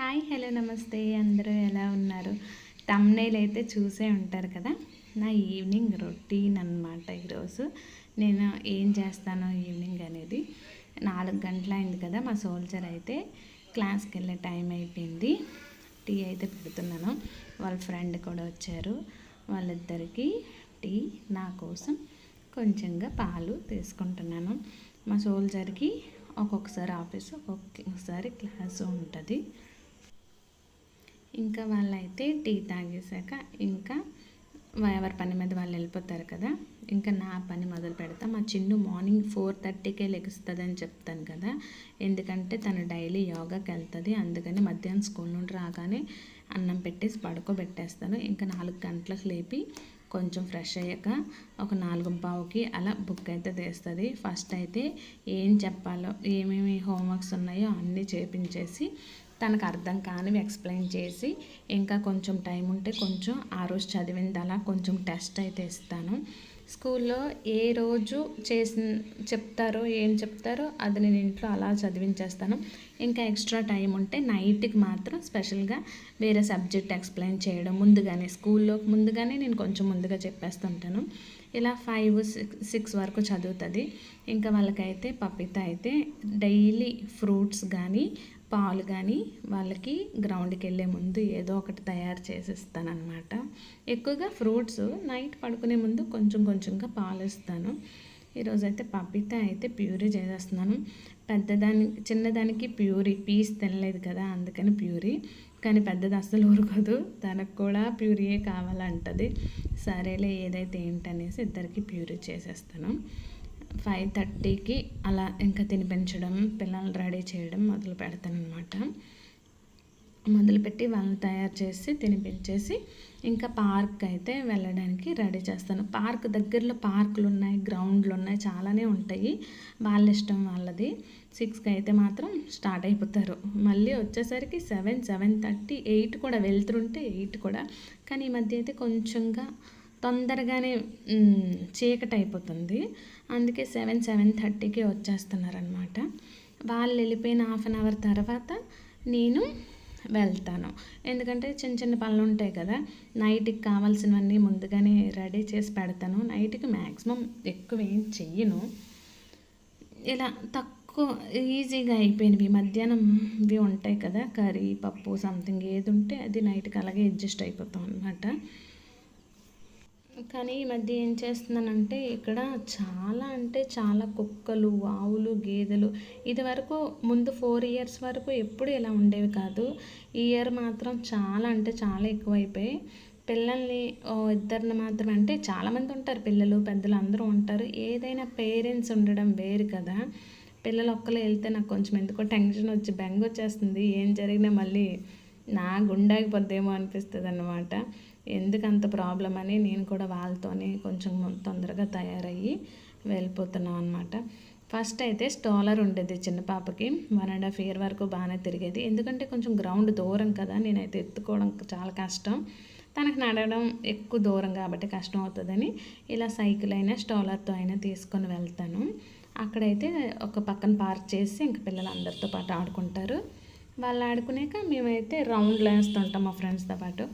Hi hello నమస్తే. అందరూ ఎలా ఉన్నారు? తమ్నేల్ అయితే చూసే ఉంటారు కదా? నా ఈవినింగ్ రొటీన్ అనమాట ఈరోజు. నేను ఏం చేస్తాను ఈవినింగ్ అనేది? నాలుగు గంటల అయింది కదా మా సోల్జర్ అయితే క్లాస్కి వెళ్ళే టైం అయిపోయింది. టీ అయితే పెడుతున్నాను. వాళ్ళ ఫ్రెండ్ కూడా వచ్చారు. వాళ్ళిద్దరికీ టీ నా కోసం కొంచెంగా పాలు తీసుకుంటున్నాను. మా సోల్జర్కి ఒక్కొక్కసారి ఆఫీస్ ఒక్కొక్కసారి క్లాసు ఉంటుంది. ఇంకా వాళ్ళైతే టీ తాగేశాక ఇంకా ఎవరి పని మీద వాళ్ళు వెళ్ళిపోతారు కదా ఇంకా నా పని మొదలు పెడతా. మా చిన్ను మార్నింగ్ ఫోర్ థర్టీకే లెగుస్తుంది అని చెప్తాను కదా ఎందుకంటే తను డైలీ యోగాకి వెళ్తుంది అందుకని మధ్యాహ్నం స్కూల్ నుండి రాగానే అన్నం పెట్టేసి పడుకోబెట్టేస్తాను. ఇంకా నాలుగు గంటలకు లేపి కొంచెం ఫ్రెష్ అయ్యాక ఒక నాలుగు పావుకి అలా బుక్ అయితే తీస్తుంది. ఫస్ట్ అయితే ఏం చెప్పాలో ఏమేమి హోంవర్క్స్ ఉన్నాయో అన్నీ చేపించేసి తనకు అర్థం కానివి ఎక్స్ప్లెయిన్ చేసి ఇంకా కొంచెం టైం ఉంటే కొంచెం ఆ రోజు చదివింది అలా కొంచెం టెస్ట్ అయితే ఇస్తాను. స్కూల్లో ఏ రోజు చేసి చెప్తారో ఏం చెప్తారో అది నేను ఇంట్లో అలా చదివించేస్తాను. ఇంకా ఎక్స్ట్రా టైం ఉంటే నైట్కి మాత్రం స్పెషల్గా వేరే సబ్జెక్ట్ ఎక్స్ప్లెయిన్ చేయడం ముందుగానే స్కూల్లో ముందుగానే నేను కొంచెం ముందుగా చెప్పేస్తుంటాను. ఇలా ఫైవ్ సిక్స్ సిక్స్ వరకు చదువుతుంది. ఇంకా వాళ్ళకైతే పపిత అయితే డైలీ ఫ్రూట్స్ కానీ పాలు కానీ వాళ్ళకి గ్రౌండ్కి వెళ్ళే ముందు ఏదో ఒకటి తయారు చేసిస్తాను అనమాట ఎక్కువగా ఫ్రూట్స్ నైట్ పడుకునే ముందు కొంచెం కొంచెంగా పాలు ఇస్తాను ఈరోజు అయితే పపిత అయితే ప్యూరీ చేసేస్తున్నాను. పెద్దదాని చిన్నదానికి ప్యూరీ పీస్ తినలేదు కదా అందుకని ప్యూరీ. కానీ పెద్దది అస్సలు ఊరుకోదు తనకు కూడా ప్యూరీయే కావాలంటది. సరేలే ఏదైతే ఏంటనేసి ఇద్దరికి ప్యూరీ చేసేస్తాను. ఫైవ్ థర్టీకి అలా ఇంకా తినిపించడం పిల్లల్ని రెడీ చేయడం మొదలు పెడతానమాట మొదలుపెట్టి వాళ్ళని తయారు చేసి తినిపించేసి ఇంకా పార్క్ అయితే వెళ్ళడానికి రెడీ చేస్తాను. పార్క్ దగ్గరలో పార్కులు ఉన్నాయి గ్రౌండ్లు ఉన్నాయి చాలానే ఉంటాయి. వాళ్ళ ఇష్టం వాళ్ళది. సిక్స్కి అయితే మాత్రం స్టార్ట్ అయిపోతారు. మళ్ళీ వచ్చేసరికి సెవెన్ సెవెన్ థర్టీ ఎయిట్ కూడా వెళ్తుంటే ఎయిట్ కూడా. కానీ ఈ మధ్య అయితే కొంచెంగా తొందరగానే చీకటి అయిపోతుంది అందుకే సెవెన్ సెవెన్ థర్టీకి వచ్చేస్తున్నారనమాట వాళ్ళు వెళ్ళిపోయిన హాఫ్ అన్ అవర్ తర్వాత నేను వెళ్తాను. ఎందుకంటే చిన్న చిన్న పనులు ఉంటాయి కదా. నైట్కి కావాల్సినవన్నీ ముందుగానే రెడీ చేసి పెడతాను. నైట్కి మ్యాక్సిమం ఎక్కువ ఏం చెయ్యను. ఇలా తక్కువ ఈజీగా అయిపోయినవి మధ్యాహ్నం ఇవి ఉంటాయి కదా. కర్రీ పప్పు సంథింగ్ ఏది ఉంటే అది నైట్కి అలాగే అడ్జస్ట్ అయిపోతాం అనమాట కానీ ఈ మధ్య ఏం చేస్తున్నానంటే ఇక్కడ చాలా అంటే చాలా కుక్కలు ఆవులు గేదెలు ఇది వరకు ముందు ఫోర్ ఇయర్స్ వరకు ఎప్పుడు ఇలా ఉండేవి కాదు. ఈ ఇయర్ మాత్రం చాలా అంటే చాలా ఎక్కువైపోయాయి. పిల్లల్ని ఇద్దరిని మాత్రం అంటే చాలామంది ఉంటారు. పిల్లలు పెద్దలు అందరూ ఉంటారు. ఏదైనా పేరెంట్స్ ఉండడం వేరు కదా. పిల్లలు ఒక్కరు వెళ్తే నాకు కొంచెం ఎందుకో టెన్షన్ వచ్చి బెంగ వచ్చేస్తుంది ఏం జరిగినా మళ్ళీ నా గుండాగిపోద్దేమో అనిపిస్తుంది అన్నమాట ఎందుకంత ప్రాబ్లం అని నేను కూడా వాళ్ళతోనే కొంచెం తొందరగా తయారయ్యి వెళ్ళిపోతున్నాం అనమాట ఫస్ట్ అయితే స్టాలర్ ఉండేది చిన్న పాపకి. వన్ అండ్ హాఫ్ ఇయర్ వరకు బాగానే తిరిగేది. ఎందుకంటే కొంచెం గ్రౌండ్ దూరం కదా నేనైతే ఎత్తుకోవడం చాలా కష్టం. తనకు నడవడం ఎక్కువ దూరం కాబట్టి కష్టం అవుతుందని ఇలా సైకిల్ అయినా స్టాలర్తో అయినా తీసుకొని వెళ్తాను. అక్కడైతే ఒక పక్కన పార్క్ చేసి ఇంక పిల్లలు అందరితో పాటు ఆడుకుంటారు. వాళ్ళు ఆడుకునేక మేమైతే రౌండ్లు వేస్తుంటాం మా ఫ్రెండ్స్తో పాటు.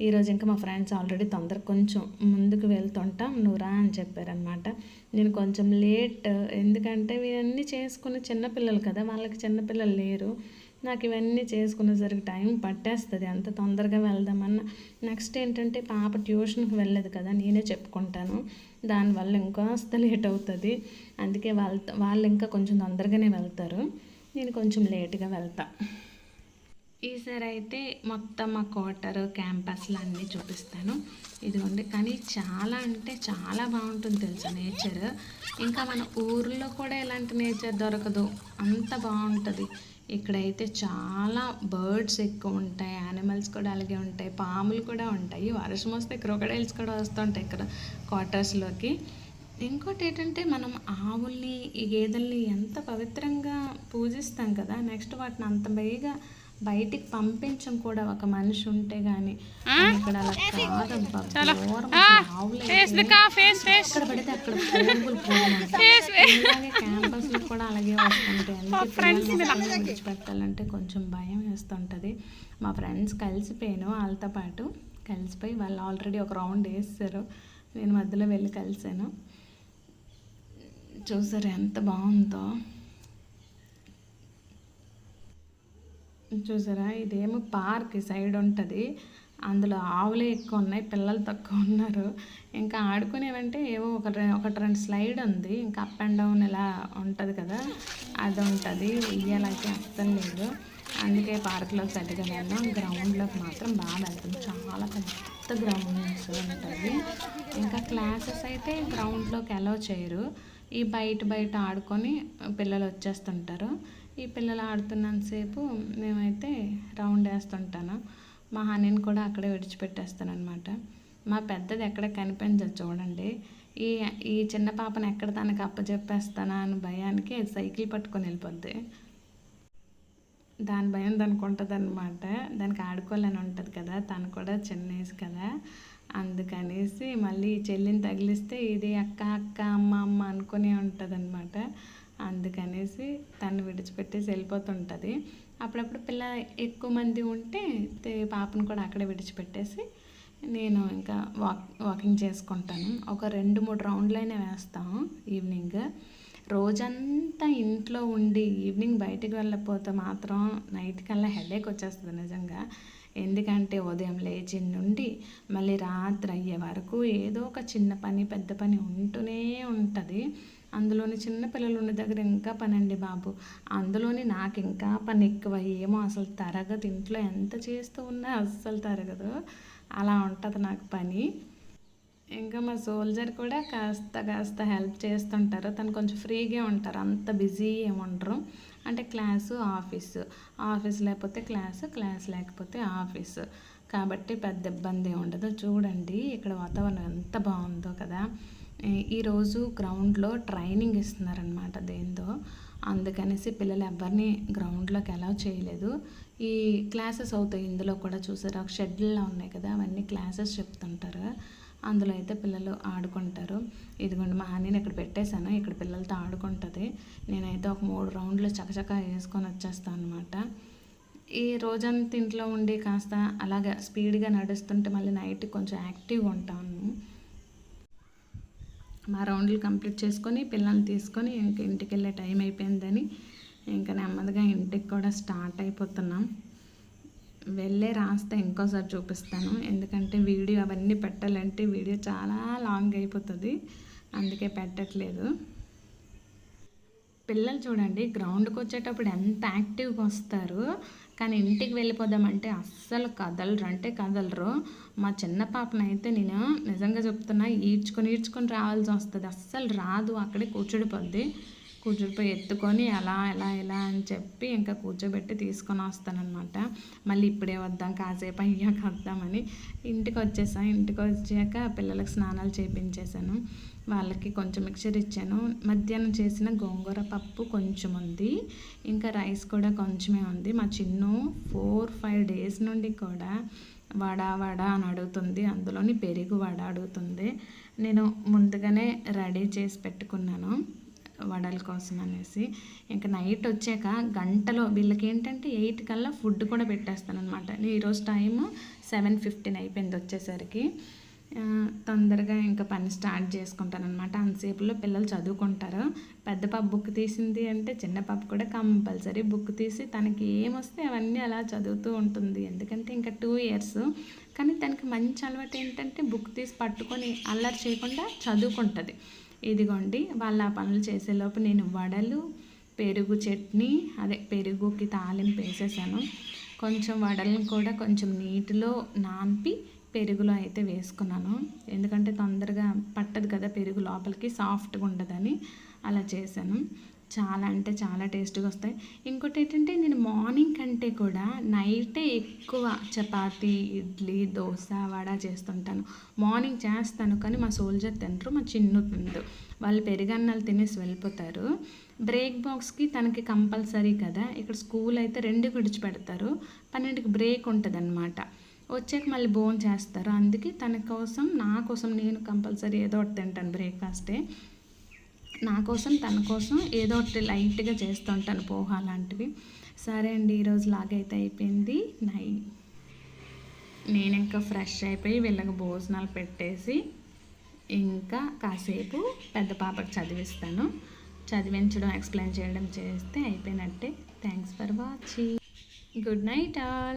ఈరోజు ఇంకా మా ఫ్రెండ్స్ ఆల్రెడీ తొందర కొంచెం ముందుకు వెళ్తుంటాం. నువ్వురా అని చెప్పారనమాట నేను కొంచెం లేట్ ఎందుకంటే ఇవన్నీ చేసుకుని చిన్నపిల్లలు కదా వాళ్ళకి చిన్నపిల్లలు లేరు. నాకు ఇవన్నీ చేసుకునేసరికి టైం పట్టేస్తుంది. అంత తొందరగా వెళ్దామన్న. నెక్స్ట్ ఏంటంటే పాప ట్యూషన్కి వెళ్ళదు కదా నేనే చెప్పుకుంటాను. దానివల్ల ఇంకా ఇంకాస్త లేట్ అవుతుంది. అందుకే వాళ్ళ వాళ్ళు ఇంకా కొంచెం తొందరగానే వెళ్తారు. నేను కొంచెం లేట్గా వెళ్తాను ఈసారి అయితే మొత్తం మా క్వార్టర్ క్యాంపస్లు అన్నీ చూపిస్తాను. ఇదిగోండి. కానీ చాలా అంటే చాలా బాగుంటుంది తెలుసా నేచర్. ఇంకా మన ఊర్లో కూడా ఎలాంటి నేచర్ దొరకదు. అంత బాగుంటుంది. ఇక్కడైతే చాలా బర్డ్స్ ఎక్కువ ఉంటాయి యానిమల్స్ కూడా అలాగే ఉంటాయి పాములు కూడా ఉంటాయి. వర్షం వస్తే క్రొకడైల్స్ కూడా వస్తుంటాయి ఇక్కడ క్వార్టర్స్లోకి ఇంకోటి ఏంటంటే మనం ఆవుల్ని ఈ గేదెల్ని ఎంత పవిత్రంగా పూజిస్తాం కదా నెక్స్ట్ వాటిని అంత బయగా బయటికి పంపించం కూడా ఒక మనిషి ఉంటే గాని ఇక్కడ అలా ఎక్కడ పడితే అక్కడ క్యాంపస్లో కూడా అలాగే వస్తుంటాయి. విడిచిపెట్టాలంటే కొంచెం భయం వేస్తుంటది. మా ఫ్రెండ్స్ కలిసిపోయాను వాళ్ళతో పాటు. కలిసిపోయి వాళ్ళు ఆల్రెడీ ఒక రౌండ్ వేస్తారు నేను మధ్యలో వెళ్ళి కలిసాను. చూసారు ఎంత బాగుందో. చూసారా? ఇదేమో పార్క్ సైడ్ ఉంటుంది. అందులో ఆవులే ఎక్కువ ఉన్నాయి పిల్లలు తక్కువ ఉన్నారు. ఇంకా ఆడుకునేవంటే ఏవో ఒక ఒకటి రెండు స్లైడ్ ఉంది. ఇంకా అప్ అండ్ డౌన్ ఇలా ఉంటుంది కదా అది ఉంటుంది. ఉయ్యాలైతే అస్సలు లేదు. అందుకే పార్క్లోకి పెద్దగా వెళ్ళాం గ్రౌండ్లోకి మాత్రం బాగా వెళ్తాం చాలా పెద్ద గ్రౌండ్స్ ఉంటుంది ఇంకా క్లాసెస్ అయితే గ్రౌండ్లోకి అలౌ చేయరు. ఈ బయట బయట ఆడుకొని పిల్లలు వచ్చేస్తుంటారు. ఈ పిల్లలు ఆడుతున్నంతసేపు మేమైతే రౌండ్ వేస్తుంటాను. మా హనీని కూడా అక్కడే విడిచిపెట్టేస్తాను అనమాట మా పెద్దది ఎక్కడ కనిపించదు చూడండి. ఈ ఈ చిన్న పాపను ఎక్కడ తనకి అప్పచెప్పేస్తానా అని భయానికి సైకిల్ పట్టుకొని వెళ్ళిపోద్ది. దాని భయం దానికి ఉంటుంది అనమాట దానికి ఆడుకోవాలని ఉంటుంది కదా. తను కూడా చిన్న కదా. అందుకనేసి మళ్ళీ చెల్లిని తగిలిస్తే ఇది అక్క అక్క అమ్మ అమ్మ అనుకునే ఉంటుంది అనమాట అందుకనేసి తను విడిచిపెట్టేసి వెళ్ళిపోతుంటుంది. అప్పుడప్పుడు పిల్ల ఎక్కువ మంది ఉంటే పాపను కూడా అక్కడే విడిచిపెట్టేసి నేను ఇంకా వాక్ వాకింగ్ చేసుకుంటాను. ఒక రెండు మూడు రౌండ్లైనా వేస్తాము ఈవినింగ్. రోజంతా ఇంట్లో ఉండి ఈవినింగ్ బయటికి వెళ్ళకపోతే మాత్రం నైట్ కల్లా హెడేక్ వచ్చేస్తుంది నిజంగా. ఎందుకంటే ఉదయం లేచి నుండి మళ్ళీ రాత్రి అయ్యే వరకు ఏదో ఒక చిన్న పని పెద్ద పని ఉంటూనే ఉంటుంది. అందులోని చిన్న పిల్లలు ఉన్న దగ్గర ఇంకా పని అండి బాబు. అందులోని నాకు ఇంకా పని ఎక్కువ. ఏమో అసలు తరగదు ఇంట్లో ఎంత చేస్తూ ఉన్నా అస్సలు తరగదు. అలా ఉంటుంది నాకు పని. ఇంకా మా సోల్జర్ కూడా కాస్త కాస్త హెల్ప్ చేస్తుంటారు. తను కొంచెం ఫ్రీగా ఉంటారు. అంత బిజీ ఏముండరు అంటే క్లాసు ఆఫీసు. ఆఫీస్ లేకపోతే క్లాసు క్లాస్ లేకపోతే ఆఫీసు. కాబట్టి పెద్ద ఇబ్బంది ఉండదు. చూడండి ఇక్కడ వాతావరణం ఎంత బాగుందో కదా. ఈరోజు గ్రౌండ్లో ట్రైనింగ్ ఇస్తున్నారనమాట దేంతో. అందుకనేసి పిల్లలు ఎవరిని గ్రౌండ్లోకి అలౌ చేయలేదు. ఈ క్లాసెస్ అవుతాయి ఇందులో కూడా చూసారు? ఒక షెడ్యూల్లో ఉన్నాయి కదా అవన్నీ క్లాసెస్ చెప్తుంటారు. అందులో అయితే పిల్లలు ఆడుకుంటారు. ఇదిగోండి మా హనీని ఇక్కడ పెట్టేశాను. ఇక్కడ పిల్లలతో ఆడుకుంటుంది. నేనైతే ఒక మూడు రౌండ్లు చకచక వేసుకొని వచ్చేస్తాను అనమాట ఈ రోజంతా ఇంట్లో ఉండి కాస్త అలాగా స్పీడ్గా నడుస్తుంటే మళ్ళీ నైట్ కొంచెం యాక్టివ్గా ఉంటాను. మా రౌండ్లు కంప్లీట్ చేసుకొని పిల్లల్ని తీసుకొని ఇంక ఇంటికి వెళ్ళే టైం అయిపోయిందని ఇంకా నెమ్మదిగా ఇంటికి కూడా స్టార్ట్ అయిపోతున్నాం. వెళ్ళే రాస్తే ఇంకోసారి చూపిస్తాను. ఎందుకంటే వీడియో అవన్నీ పెట్టాలంటే వీడియో చాలా లాంగ్ అయిపోతుంది. అందుకే పెట్టట్లేదు. పిల్లలు చూడండి గ్రౌండ్కి వచ్చేటప్పుడు ఎంత యాక్టివ్గా వస్తారు. కానీ ఇంటికి వెళ్ళిపోదామంటే అస్సలు కదలరు. అంటే కదలరు. మా చిన్న పాపనైతే నేను నిజంగా చెప్తున్నా ఈడ్చుకొని ఈడ్చుకొని రావాల్సి వస్తుంది. అస్సలు రాదు. అక్కడే కూర్చుడిపోద్ది. కూర్చుడిపోయి ఎత్తుకొని అలా ఎలా ఎలా అని చెప్పి ఇంకా కూర్చోబెట్టి తీసుకొని వస్తానమాట మళ్ళీ ఇప్పుడే వద్దాం కాసేపు అయ్యాక వద్దామని ఇంటికి వచ్చేసాను ఇంటికి వచ్చాక పిల్లలకు స్నానాలు చేపించేశాను. వాళ్ళకి కొంచెం మిక్చర్ ఇచ్చాను. మధ్యాహ్నం చేసిన గోంగూర పప్పు కొంచెం ఉంది. ఇంకా రైస్ కూడా కొంచెమే ఉంది. మా చిన్ను ఫోర్ ఫైవ్ డేస్ నుండి కూడా వడ వడ అని అడుగుతుంది. అందులోని పెరుగు వడ అడుగుతుంది. నేను ముందుగానే రెడీ చేసి పెట్టుకున్నాను. వడల కోసం అనేసి. ఇంకా నైట్ వచ్చాక గంటలో వీళ్ళకి ఏంటంటే ఎయిట్ కల్లా ఫుడ్ కూడా పెట్టేస్తాను అనమాట ఈరోజు టైము సెవెన్ ఫిఫ్టీన్ అయిపోయింది వచ్చేసరికి. తొందరగా ఇంకా పని స్టార్ట్ చేసుకుంటాను అనమాట అంతసేపులో పిల్లలు చదువుకుంటారు. పెద్ద పాప బుక్ తీసింది అంటే చిన్న పాప కూడా కంపల్సరీ బుక్ తీసి తనకి ఏమొస్తే అవన్నీ అలా చదువుతూ ఉంటుంది. ఎందుకంటే ఇంకా టూ ఇయర్స్ కానీ తనకి మంచి అలవాటు ఏంటంటే బుక్ తీసి పట్టుకొని అల్లరి చేయకుండా చదువుకుంటుంది. ఇదిగోండి వాళ్ళ ఆ పనులు చేసేలోపు నేను వడలు పెరుగు చట్నీ అదే పెరుగుకి తాలింపు వేసేసాను. కొంచెం వడలను కూడా కొంచెం నీటిలో నాంపి పెరుగులో అయితే వేసుకున్నాను. ఎందుకంటే తొందరగా పట్టదు కదా పెరుగు లోపలికి సాఫ్ట్గా ఉండదని అలా చేశాను. చాలా అంటే చాలా టేస్ట్గా వస్తాయి. ఇంకోటి ఏంటంటే నేను మార్నింగ్ కంటే కూడా నైటే ఎక్కువ చపాతి ఇడ్లీ దోశ వడ చేస్తుంటాను. మార్నింగ్ చేస్తాను కానీ మా సోల్జర్ తినరు మా చిన్ను తినరు వాళ్ళు పెరుగన్నాలు తినేసి వెళ్ళిపోతారు. బ్రేక్ బాక్స్కి తనకి కంపల్సరీ కదా ఇక్కడ స్కూల్ అయితే రెండు విడిచిపెడతారు. పన్నెండుకి బ్రేక్ ఉంటుంది అనమాట వచ్చాక మళ్ళీ బోన్ చేస్తారు. అందుకే తన కోసం నా కోసం నేను కంపల్సరీ ఏదో ఒకటి తింటాను బ్రేక్ఫాస్టే. నా కోసం తన కోసం ఏదో ఒకటి లైట్గా చేస్తుంటాను పోహా లాంటివి. సరే అండి ఈరోజు లాగైతే అయిపోయింది. నై నేను ఇంకా ఫ్రెష్ అయిపోయి వీళ్ళకి భోజనాలు పెట్టేసి ఇంకా కాసేపు పెద్ద పాపకి చదివిస్తాను. చదివించడం ఎక్స్ప్లెయిన్ చేయడం చేస్తే అయిపోయినట్టే. Thanks for watching. Good night all.